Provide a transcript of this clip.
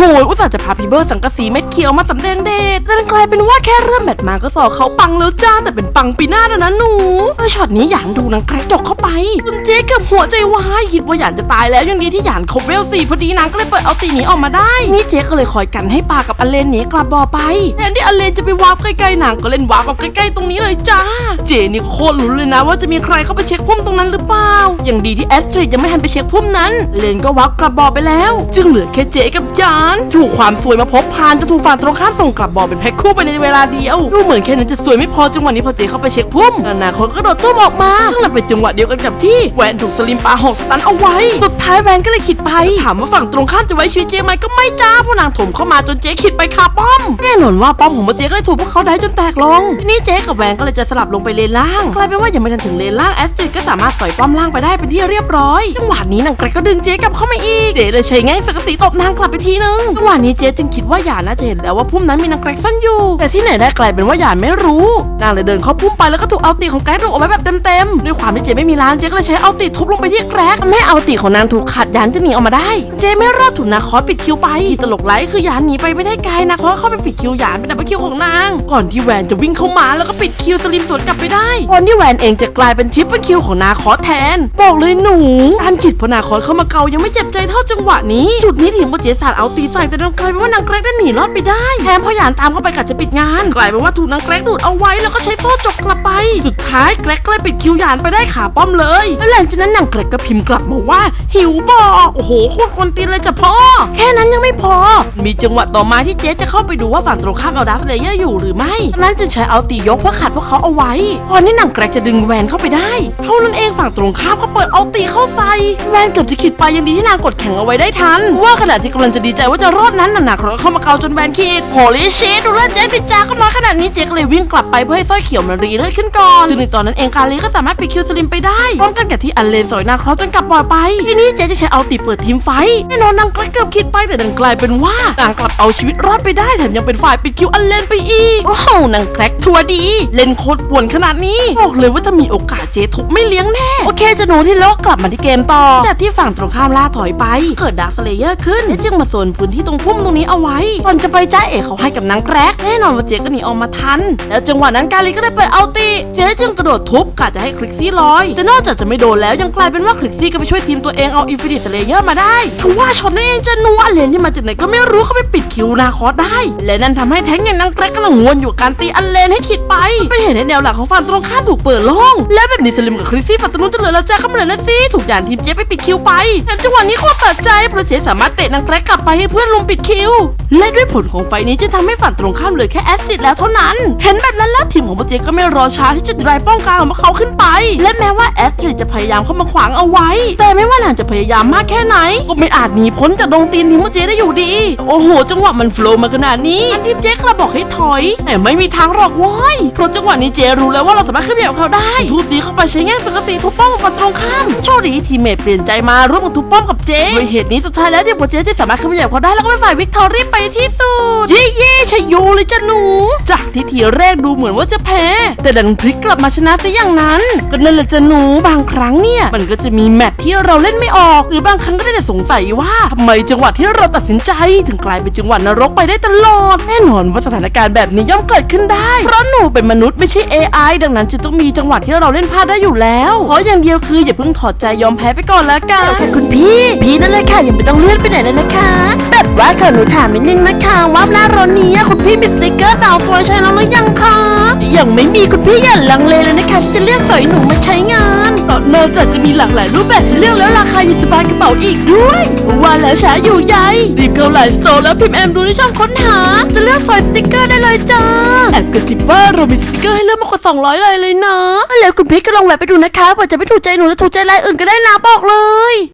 หอุตส่าห์จะพาพีเบอร์สังกะสีเม็ดเขียวมาสำแดงเดชแต่กลายเป็นว่าแค่เริ่มแมตช์มาก็สอเขาปังแล้วจ้าแต่เป็นปังปีหน้าแล้วนะหนูเออช็อตนี้หยานดูนางกรกจกเข้าไปคุณเจ๊กับหัวใจวายคิดว่าหยานจะตายแล้วยังดีที่หยานครบเวลสี่พอดีนางก็เลยเปิดเอาตีหนีออกมาได้ นี่เจ๊ก็เลยคอยกันให้ปากับอเลนหนีกลับบ่อไปแทนที่อเลนจะไปวาร์ปใกล้ๆนางก็เล่นวาร์ปกับใกล้ๆตรงนี้เลยจ้า เจนี่โคตรลุ้นเลยนะว่าจะมีใครเข้าไปเช็คพุ่มตรงนั้นหรือเปล่าอย่างดีที่แอสตริดยังไม่ทันไปเช็คพุ่มนั้นเลนก็วาร์ปกลับบ่อไปแล้ว จึงเหลือแค่เจกับหยานถูกความสวยมาพบพานจะถูกฝั่งตรงข้ามส่งกลับบ่อเป็นแพ็คคู่ไปในเวลาเดียวดูเหมือนแค่นั้นจะสวยไม่พอจังหวะนี้พอเจเข้าไปเช็คพุ่มนานาคนก็โดดตุ้มออกมาซึ่งมันเป็นจังหวะเดียวกันกับที่แหวนถูกสลิมปาหอกสตันเอาไว้ สุดท้ายแหวนก็เลยขิดไป ถามว่าฝั่งตรงข้ามจะไว้ชีวิตเจไหมก็ไม่จ้าพวกนางถมเข้ามาจนเจขิดไปคาป้อมแน่นอนว่าป้อมของเจก็เลยถูกพวกเขาได้จนแตกลงทีนี้เจกับแหวนก็เลยจะสลับลงไปเลนล่างกลายเป็นว่ายังไม่ทันถึงเลนล่างแอสจิดก็สามารถสอยป้อมล่างไปได้เป็นที่เรียบร้อยจังหวะนี้นางแกรกก็ดึงเจกลับเข้ามาอีกเจเลยใช้ง่ายสังกสีตบนางกลับไปทีนึงจังหวะนี้เจ๊จึงคิดว่าหยาน่าจะเห็นแล้วว่าพุ่มนั้นมีนางแกรกซ่อนอยู่ แต่ที่ไหนได้กลายเป็นว่าหยาไม่รู้นางเลยเดินเข้าพุ่มไปแล้วก็ถูกเอาตีของแกรกถูกเอาไว้แบบเต็มๆด้วยความที่เจ๊ไม่มีล้านเจ๊ก็เลยใช้เอาตีทุบลงไปที่แกรกทำให้เอาตีของนางถูกขัดยานจะหนีออกมาได้ เจ๊ไม่รอดถูกนาคอสปิดคิวไปที่ตลกไร้คือหยานหนีไปไม่ได้ไกลนะเพราะเข้าไปปิดคิวหยานเป็นดับเบิลคิวของนาง ก่อนที่แวนจะวิ่งเข้ามาแล้วก็ปิดคิวสลิมสวนกลับไปได้ก่อนที่แวนเองจะกลายเป็นทิปเปิลคิวของนาคอสแทน บอกเลยหนูอันขิดพนาคอสเข้ามาเกายังไม่เจ็บใจเท่าจังหวะนี้ จุดนี้ถึงว่าเจสันเอาตีใสแต่ดันกลายเป็นว่านางแกรกได้หนีรอดไปได้แถมพอยานตามเข้าไปกัดจะปิดงานกลายเป็นว่าถูกนางแกรกดูดเอาไว้แล้วก็ใช้โซ่จกกลับไป สุดท้ายแกรกก็เลยปิดคิวหยานไปได้ขาป้อมเลยแล้วหลังจากนั้นนางแกรกก็พิมพ์กลับมาว่า หิวบอโอ้โหโคตรกวนตีนเลยจ้ะพ่อแค่นั้นยังไม่พอ มีจังหวะต่อมาที่เจ๊จะเข้าไปดูว่าฝั่งตรงข้ามเอาดาร์ธเลเยอร์อยู่หรือไม่นั้นจึงใช้เอาตียกเพื่อขัดพวกเขาเอาไว้พอที่นางแกรกจะดึงแวนเข้าไปได้เท่านั้นเองฝั่งตรงข้ามก็เปิดเอาตีเข้าใส่แวนเกือบจะขิดไปยังดีที่นางกดแข็งเอาไว้ได้ทัน ว่าขณะที่กำลังจะดีใจว่าจะรอดนั้นน่ะหนักเขาเข้ามาเกาจนแวนขีดโฮลิชิดูแลเจ๊สิจ้าก็น้อยขนาดนี้เจ๊ก็เลยวิ่งกลับไปเพื่อให้สร้อยเขียวมันรีเลือดขึ้นก่อนซึ่งในตอนนั้นเองคารีก็สามารถปิดคิวสลิมไปได้พร้อมกันกับที่อันเลนสอยนางเขาจนกลับปล่อยไปทีนี้เจ๊จะใช้เอาตีเปิดทีมไฟแน่นอนนางก็เกือบคิดไปแต่ดันกลายเป็นว่านางกลับเอาชีวิตรอดไปได้แถมยังเป็นฝ่ายปิดคิวอันเลนไปอีกโอ้โหนางแกรกทัวร์ดี เล่นโคตรป่วนขนาดนี้บอกเลยว่าถ้ามีโอกาสเจ๊ทุกไม่เลี้ยงแน่โอเคจะหนูที่โลกกลับมาที่เกมต่อจากที่ฝั่งตรงข้ามล่าถอยไป เกิดดาร์คสเลเยอร์ขึ้นและจึงมาโซนพื้นที่ตรงพุ่มตรงนี้เอาไว้ก่อนจะไปจ้าเอกเขาให้กับนางแกรกแน่นอนว่าเจ๊ก็หนีออกมาทัน แล้วจังหวะนั้นกาลีก็ได้เปิดเอาตีเจ๊จึงกระโดดทุบกะจะให้คลิกซี่ลอย แต่นอกจากจะไม่โดนแล้วยังกลายเป็นว่าคลิกซี่ก็ไปช่วยทีมตัวเองเอาอินฟินิตสเลเยอร์มาได้ทว่าช็อตนั้นเองจะนัวเลนที่มาจากไหนก็ไม่รู้เขาไปปิดคิวนาคอสได้ และนั่นทำให้แท้งอย่างนางแกรกกำลังงวนอยู่การตีอันเลนให้ขิดไปเป็นเหตุให้แนวหลังของฝั่งตรงข้ามถูกเปิดโล่งและแบบนี้สลิมกับคริสซี่ฝั่งตรงนู้นจะเหลือแล้วจ้าเข้ามาเลยนะสิถูกด่านทีมเจ๊ไปปิดคิวไปแต่จังหวะนี้โคตรตัดใจเพราะเจ๊สามารถเตะนางแกรกกลับไปให้เพื่อนลุมปิดคิว และด้วยผลของไฟนี้จะทำให้ฝั่งตรงข้ามเหลือแค่แอสซิดแล้วเท่านั้น เห็นแบบนั้นแล้วทีมของโปรเจกก็ไม่รอช้าที่จะดรฟ์ป้องกันของพวกเขาขึ้นไป และแม้ว่าแอสซิดจะพยายามเข้ามาขวางเอาไว้ แต่ไม่ว่านางจะพยายามมากแค่ไหน ก็ไม่อาจหนีพ้นจากดงตีนทีมโปรเจได้อยู่ดี โอ้โห จังหวะมันโฟล์มาขนาดนี้อันทีมเจ๊กระบอกให้ถอย แต่ไม่มีทางหรอกว้ยเพราะจังหวะนี้เจรู้แล้วว่าเราสามารถขึ้นไปกับเขาได้ทุบสีเข้าไปใช้แง่สังกะสีทุบป้อมฝั่งตรงข้ามโชคดีทีมเมทเปลี่ยนใจมาร่วมกับทุบป้อมกับเจด้วยเหตุนี้สุดท้ายแล้วทีมโปรเจจะสามารถขึ้นไปกับเขาได้แล้วก็เป็นฝ่ายวิกตอรี่ไปที่สุด เย่เย่ชยโยเลยจ้ะหนู จากที่ทีแรกดูเหมือนว่าจะแพ้ แต่ดันพลิกกลับมาชนะซะอย่างนั้นก็นั่นแหละจ้ะหนูบางครั้งเนี่ยมันก็จะมีแมตช์ที่เราเล่นไม่ออก หรือบางครั้งก็ได้แต่สงสัยว่าทำไมจังหวะที่เราตัดสินใจ ถึงกลายเป็นจังหวะนรกไปได้ตลอดแน่นอนว่าสถานการณ์แบบนี้ย่อมเกิดขึ้นได้ เพราะหนูเป็นมนุษย์ไม่ใช่ AI ดังนั้นจะต้องมีจังหวะที่เราเล่นพลาดได้อยู่แล้ว เพราะอย่างเดียวคืออย่าเพิ่งถอดใจยอมแพ้ไปก่อนละกันคุณพี่ พี่นั่นเลยค่ะยังไม่ต้องเลื่อนไปไหนเลยนะคะ แบบว่าขอหนูถามนิดนึงนะคะว่าหน้ารถนี้คุณพี่มีสติกเกอร์สาวสวยใช้แล้วหรือยังคะยังไม่มีคุณพี่อย่าลังเลเลยนะคะที่จะเลือกสอยหนูมาใช้งานตอนนอกจากจะมีหลากหลายรูปแบบเลือกแล้วราคายังสบายกระเป๋าอีกด้วย ว่าแล้วช้าอยู่ใยรีบเข้าไลน์สโตร์แล้วพิมพ์แอมดูในช่องค้นหา จะเลือกสอยสติกเกอร์ได้เลยจ้าแอบกระซิบว่าเรามีสติกเกอร์ให้เลือกมากกว่า200ลายเลยนะแล้วคุณพี่ก็ลองแวะไปดูนะคะเผื่อจะไม่ถูกใจหนูจะถูกใจรายอื่นก็ได้นะบอกเลย